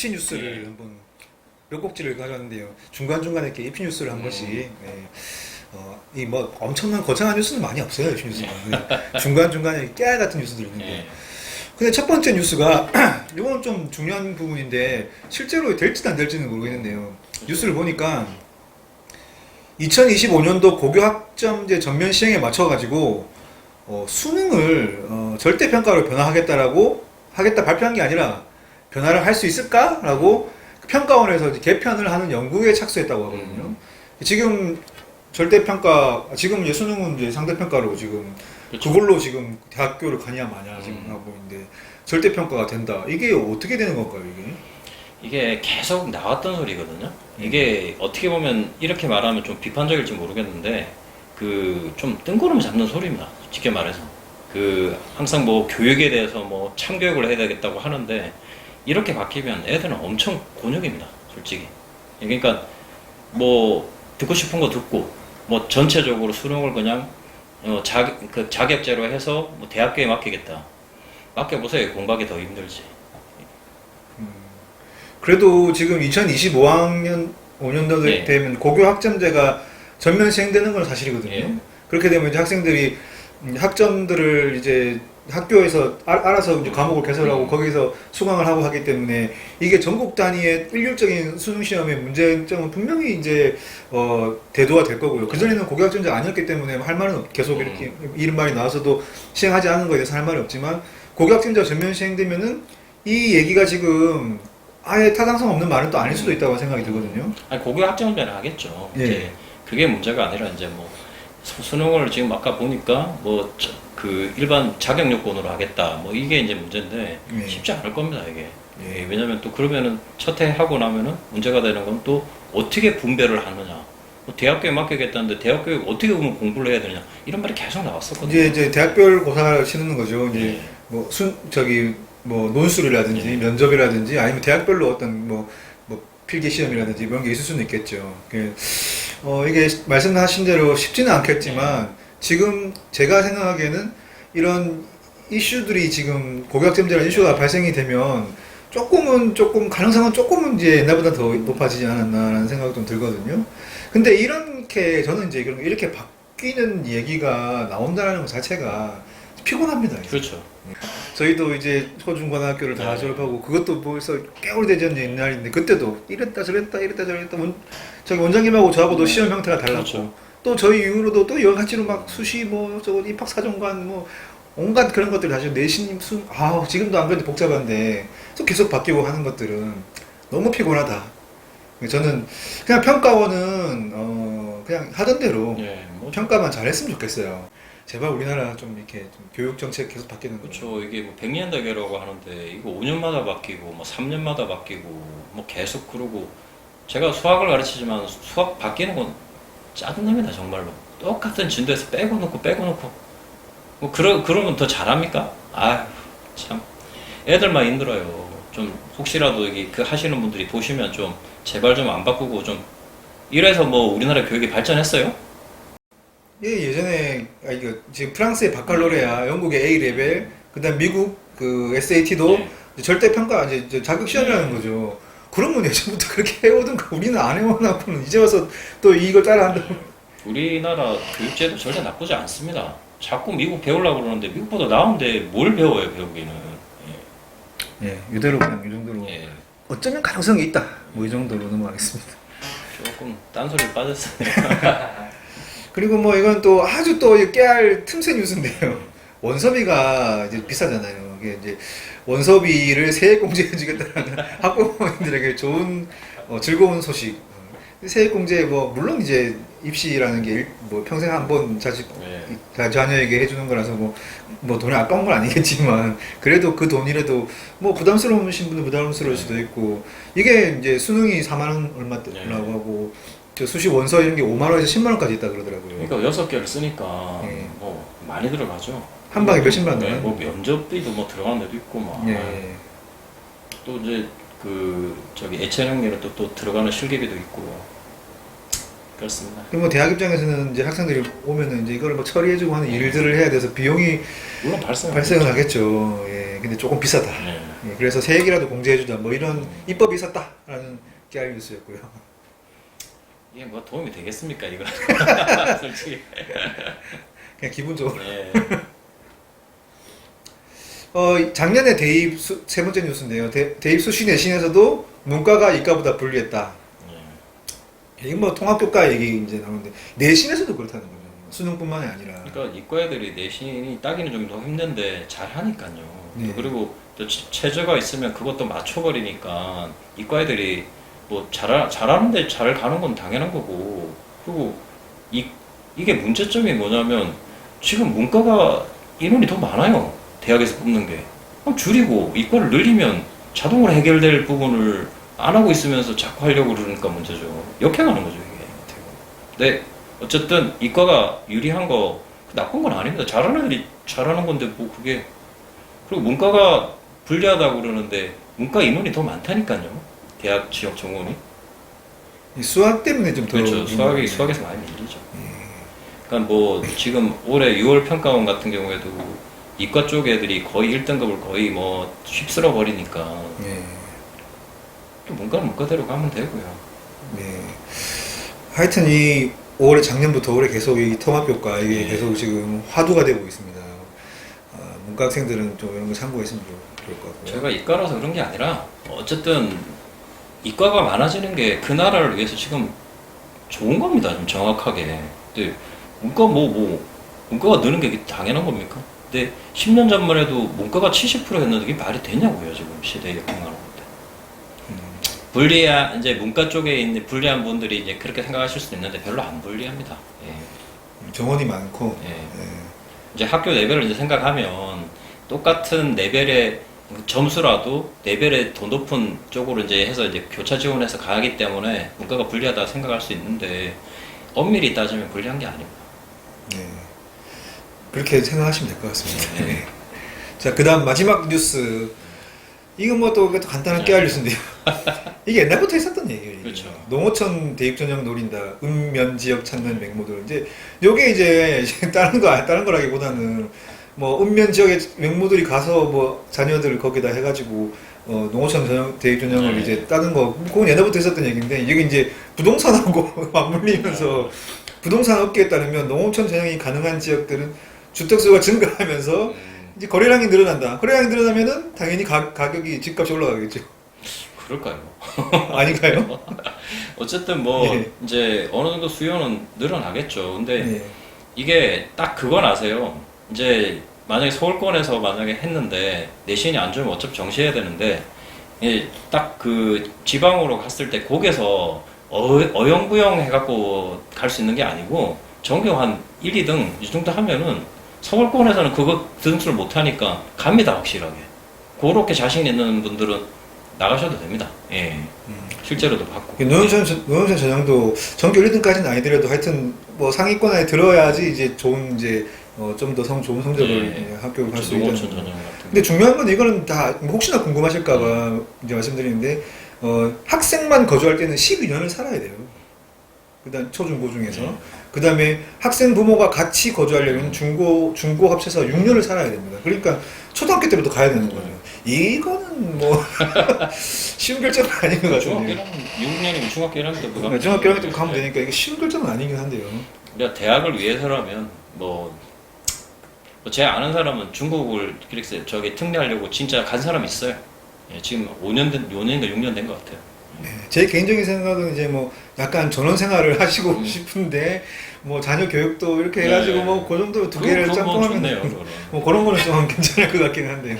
입시 뉴스를 예. 한번 몇 곡지를 가져왔는데요. 중간 중간에 이렇게 입시 뉴스를 한 음. 번씩. 네. 어, 이 뭐 엄청난 거창한 뉴스는 많이 없어요. 입시 뉴스는 중간 중간에 깨알 같은 뉴스들이 있는데. 예. 근데 첫 번째 뉴스가 이건 좀 중요한 부분인데 실제로 될지는 안 될지는 모르겠는데요. 뉴스를 보니까 2025년도 고교 학점제 전면 시행에 맞춰 가지고 어, 수능을 어, 절대 평가로 변화하겠다라고 하겠다 발표한 게 아니라 변화를 할 수 있을까라고 평가원에서 개편을 하는 연구에 착수했다고 하거든요. 음. 지금 절대 평가 지금 이제 수능은 이제 상대 평가로 지금 그렇죠. 그걸로 지금 대학교를 가냐 마냐 지금 음. 하고 있는데 절대 평가가 된다. 이게 어떻게 되는 건가요, 이게? 이게 계속 나왔던 소리거든요. 이게 어떻게 보면 이렇게 말하면 좀 비판적일지 모르겠는데 그 좀 뜬구름 잡는 소리입니다. 쉽게 말해서 그 항상 뭐 교육에 대해서 뭐 참교육을 해야 되겠다고 하는데 이렇게 바뀌면 애들은 엄청 곤욕입니다. 솔직히. 그러니까 뭐 듣고 싶은 거 듣고 뭐 전체적으로 수능을 그냥 어, 자, 그 자격제로 해서 뭐 대학교에 맡기겠다. 맡겨보세요. 공부하기 더 힘들지. 그래도 지금 2025학년 5년도 네. 되면 고교 학점제가 전면 시행되는 건 사실이거든요. 예. 그렇게 되면 이제 학생들이 음, 학점들을 이제 학교에서 알, 알아서 이제 과목을 개설하고 음. 거기서 수강을 하고 하기 때문에 이게 전국 단위의 일률적인 수능 시험의 문제점은 분명히 이제 어, 대두가 될 거고요. 그 전에는 고교 학점제 아니었기 때문에 할 말은 없, 계속 이렇게 이런 말이 나와서도 시행하지 않은 거에 대해서 할 말이 없지만 고교 학점제가 전면 시행되면은 이 얘기가 지금 아예 타당성 없는 말은 또 아닐 수도 있다고 생각이 들거든요. 아니 고교 학점제는 하겠죠. 예. 이제 그게 문제가 아니라 이제 뭐 수- 수능을 지금 아까 보니까 뭐 그 일반 자격 요건으로 하겠다. 뭐 이게 이제 문제인데 예. 쉽지 않을 겁니다 이게. 예. 예, 왜냐면 또 그러면은 첫해 하고 나면은 문제가 되는 건 또 어떻게 분배를 하느냐. 뭐 대학교에 맡기겠다는데 대학교에 어떻게 그러면 공부를 해야 되냐 이런 말이 계속 나왔었거든요. 이제 이제 대학별 고사를 치르는 거죠. 이제 예. 뭐순 저기 뭐 논술이라든지 예. 면접이라든지 아니면 대학별로 어떤 뭐, 뭐 필기 시험이라든지 이런 게 있을 수는 있겠죠. 그, 어 이게 말씀하신 대로 쉽지는 않겠지만 지금 제가 생각하기에는 이런 이슈들이 지금 고교학점제라는 이슈가 발생이 되면 조금은 조금 가능성은 조금은 이제 옛날보다 더 높아지지 않았나라는 생각이 좀 들거든요. 근데 이렇게 저는 이제 그런 이렇게 바뀌는 얘기가 나온다는 것 자체가 피곤합니다. 그렇죠. 저희도 이제 초중고등학교를 다 네. 졸업하고 그것도 벌써 꽤 오래되전 옛날인데 그때도 이랬다 저랬다 이랬다 저랬다 원, 저기 원장님하고 저하고도 네. 시험 형태가 달랐고 그렇죠. 또 저희 이후로도 또 여러 가지로 막 수시 뭐 저거 입학 사정관 뭐 온갖 그런 것들 다시 내신 순 아, 지금도 안 그래도 복잡한데 또 계속 바뀌고 하는 것들은 너무 피곤하다. 저는 그냥 평가원은 어 그냥 하던 대로 예, 뭐 평가만 잘했으면 좋겠어요. 제발 우리나라 좀 이렇게 좀 교육 정책 계속 바뀌는 거. 그렇죠. 이게 뭐 100년 대계라고 하는데 이거 5년마다 바뀌고 뭐 3년마다 바뀌고 뭐 계속 그러고 제가 수학을 가르치지만 수학 바뀌는 건 짜증납니다 정말로. 똑같은 진도에서 빼고 놓고 빼고 놓고 뭐 그러 그러면 더 잘합니까? 아휴 참 애들만 힘들어요. 좀 혹시라도 여기 그 하시는 분들이 보시면 좀 제발 좀 안 바꾸고 좀 이래서 뭐 우리나라 교육이 발전했어요? 예, 예전에 아 이거 지금 프랑스의 바칼로레아, 영국의 A 레벨, 그다음 미국 그 SAT도 예. 절대 평가 이제 이제 자격 시험이라는 거죠. 그러면 예전부터 그렇게 해오던 거 우리는 안 해오나고는 이제 와서 또 이걸 따라한다고. 우리나라 교육제도 절대 나쁘지 않습니다. 자꾸 미국 배우려고 그러는데 미국보다 나은데 뭘 배워요 배우기는. 예, 이대로 그냥 이 정도로 예, 예. 어쩌면 가능성이 있다. 뭐 이 정도로 넘어가겠습니다. 조금 딴소리 빠졌어요. 그리고 뭐 이건 또 아주 또 깨알 틈새 뉴스인데요. 원서비가 이제 비싸잖아요. 이게 이제 원서비를 세액 공제해주겠다는 학부모 님들에게 좋은 어, 즐거운 소식. 어, 세액 공제 뭐 물론 이제 입시라는 게 뭐 평생 한 번 자식 예. 자- 자녀에게 해주는 거라서 뭐, 뭐 돈이 아까운 건 아니겠지만 그래도 그 돈이라도 뭐 부담스러우신 분은 부담스러울 수도 있고 이게 이제 수능이 4만 원 얼마 네. 라고 하고 저 수시 원서 이런 게 5만 원에서 10만 원까지 있다 그러더라고요. 그러니까 여섯 개를 쓰니까 예. 뭐 많이 들어가죠. 한 방에 몇십만 네, 원? 뭐 면접비도 뭐 들어가는 데도 있고 막. 예. 또 이제 그 저기 예체능계로 또, 또 들어가는 실기비도 있고. 그렇습니다. 그리고 뭐 대학 입장에서는 이제 학생들이 오면은 이제 이걸 뭐 처리해주고 하는 일들을 해야 돼서 비용이 물론 발생 발생은 하겠죠. 예, 근데 조금 비싸다. 네. 예, 그래서 세 얘기라도 공제해주자. 뭐 이런 입법이 있었다라는 깨알 뉴스였고요. 이게 뭐 도움이 되겠습니까 이거? 솔직히. 그냥 기분적으로. 네. 어, 작년에 대입 수, 세 번째 뉴스인데요. 대, 대입 수시 내신에서도 문과가 이과보다 불리했다. 네. 이건 뭐 통합교과 얘기 이제 나오는데 내신에서도 그렇다는 거죠. 수능뿐만이 아니라. 그러니까 이과 애들이 내신이 따기는 좀 더 힘든데 잘 하니까요. 네. 그리고 또 체- 체제가 있으면 그것도 맞춰버리니까 이과 애들이 뭐 잘하, 잘하는데 잘 가는 건 당연한 거고 그리고 이, 이게 문제점이 뭐냐면 지금 문과가 인원이 더 많아요. 대학에서 뽑는 게. 그럼 줄이고 이과를 늘리면 자동으로 해결될 부분을 안 하고 있으면서 자꾸 하려고 그러니까 문제죠. 역행하는 거죠, 이게. 네, 어쨌든 이과가 유리한 거 나쁜 건 아닙니다. 잘하는 애들이 잘하는 건데 뭐 그게 그리고 문과가 불리하다고 그러는데 문과 인원이 더 많다니까요. 대학 지역 정원이. 이 수학 때문에 좀더 그렇죠. 수학이 수학에서 많이 밀리죠. 그러니까 뭐 지금 올해 6월 평가원 같은 경우에도 이과 쪽 애들이 거의 1등급을 거의 뭐 휩쓸어 버리니까 예. 또 문과는 문과대로 가면 되고요. 네. 하여튼 이 올해 작년부터 올해 계속 이 통합교과 이게 네. 계속 지금 화두가 되고 있습니다. 아, 문과 학생들은 좀 이런 거 참고했으면 좋- 좋을 것 같고요. 제가 이과라서 그런 게 아니라 어쨌든 이과가 많아지는 게 그 나라를 위해서 지금 좋은 겁니다. 좀 정확하게. 근데 문과 뭐뭐 문과가 느는 게 당연한 겁니까? 근데 10년 전만 해도 문과가 70%였는데 이게 말이 되냐고요 지금 시대에 공간하는데. 음, 불리한 이제 문과 쪽에 있는 불리한 분들이 이제 그렇게 생각하실 수도 있는데 별로 안 불리합니다. 예. 정원이 많고. 예. 예. 이제 학교 레벨을 이제 생각하면 똑같은 레벨의 점수라도 레벨의 더 높은 쪽으로 이제 해서 이제 교차 지원해서 가기 때문에 문과가 불리하다 생각할 수 있는데 엄밀히 따지면 불리한 게 아닙니다. 네. 그렇게 생각하시면 될 것 같습니다. 네. 네. 자, 그 다음 마지막 뉴스. 이건 뭐또 간단한 깨알 뉴스인데요. 이게 옛날부터 있었던 얘기예요. 그렇죠. 농어촌 대입 전형 노린다. 읍면 지역 찾는 맹모들. 이제 요게 이제 다른 거 다른 거라기보다는 뭐 읍면 지역의 맹모들이 가서 뭐 자녀들 거기다 해가지고 어, 농어촌 전형 대입 전형을 네. 이제 따는 거 그건 옛날부터 있었던 얘기인데 이게 이제 부동산하고 맞물리면서 부동산 업계에 따르면 농어촌 전형이 가능한 지역들은 주택수가 증가하면서 이제 거래량이 늘어난다. 거래량이 늘어나면은 당연히 가, 가격이 집값이 올라가겠죠. 그럴까요? 아닌가요? 어쨌든 뭐 네. 이제 어느 정도 수요는 늘어나겠죠. 근데 네. 이게 딱 그건 아세요. 이제 만약에 서울권에서 만약에 했는데 내신이 안 좋으면 어차피 정시해야 되는데 딱 그 지방으로 갔을 때 거기서 어, 어영부영 해갖고 갈 수 있는 게 아니고 전교 한 1, 2등 이 정도 하면은 서울권에서는 그거 등수를 못 하니까 갑니다 확실하게. 그렇게 자신 있는 분들은 나가셔도 됩니다. 예, 음. 실제로도 받고. 그 노영천, 전- 노영천 전형도 전교 1등까지는 아니더라도 하여튼 뭐 상위권 안에 들어야지 이제 좋은 이제 어, 좀 더 성, 좋은 성적을 네. 이제 학교 갈수 농어촌 있다는 전형 거. 같은. 근데 중요한 건 이거는 다 혹시나 궁금하실까봐 이제 말씀드리는데 어, 학생만 거주할 때는 12년을 살아야 돼요. 그다음 초중고 중에서 네. 그 다음에 학생 부모가 같이 거주하려면 중고 중고 합쳐서 6년을 살아야 됩니다. 그러니까 초등학교 때부터 가야 되는 거죠. 이거는 뭐 쉬운 결정은 아닌 것 같은데. 1학년, 6학년이면 중학교 1학년 때부터 가면 중학교 1학년 때 가면 되니까 이게 쉬운 결정은 아니긴 한데요. 그러니까 대학을 위해서라면 뭐, 뭐제 아는 사람은 중국을 그렇게 저기 특례하려고 진짜 간 사람 있어요. 예, 지금 5년 된, 5년인가 6년 된 것 같아요. 네, 제 개인적인 생각은 이제 뭐 약간 전원 생활을 하시고 음. 싶은데 뭐 자녀 교육도 이렇게 해가지고 네. 뭐그 정도 두 개를 뭐 짬뽕하면. 그거는. 뭐 그런 거는 좀 괜찮을 것 같긴 한데요.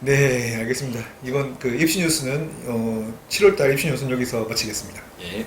네, 알겠습니다. 이번 그 입시 뉴스는 어, 7월달 입시 뉴스는 여기서 마치겠습니다. 예.